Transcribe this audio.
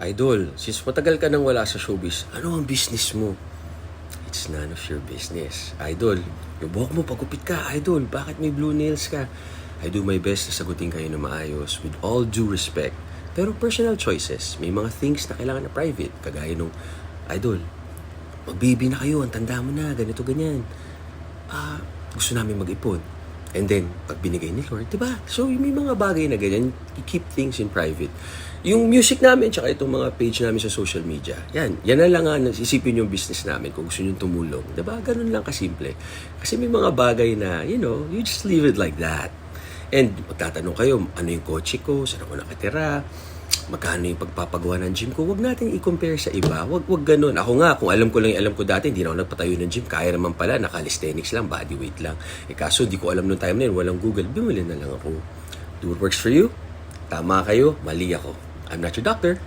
Idol, since matagal ka nang wala sa showbiz, ano ang business mo? It's none of your business. Idol, yung buhok mo, pagupit ka. Idol, bakit may blue nails ka? I do my best na sagutin kayo na maayos with all due respect. Pero personal choices, may mga things na kailangan na private. Kagaya nung, Idol, magbibi na kayo, ang tanda mo na, ganito, ganyan. Ah, gusto namin mag-ipon. And then, pag binigay ni Lord, di ba? So, may mga bagay na ganyan, you keep things in private. Yung music namin, tsaka itong mga page namin sa social media, yan, yan na lang ang isipin yung business namin kung gusto nyo tumulong. Di ba? Ganun lang kasimple. Kasi may mga bagay na, you know, you just leave it like that. And magtatanong kayo, ano yung kotse ko, saan ako nakatira, magkano yung pagpapagawa ng gym ko, wag natin i-compare sa iba. Wag, wag ganun. Ako nga, kung alam ko lang yung alam ko dati, hindi na ako nagpatayo ng gym. Kaya naman pala, naka-calisthenics lang, body weight lang. Eh kaso, di ko alam nung time na yun, walang Google, bumili na lang ako. Do what works for you. Tama kayo, mali ako. I'm not your doctor.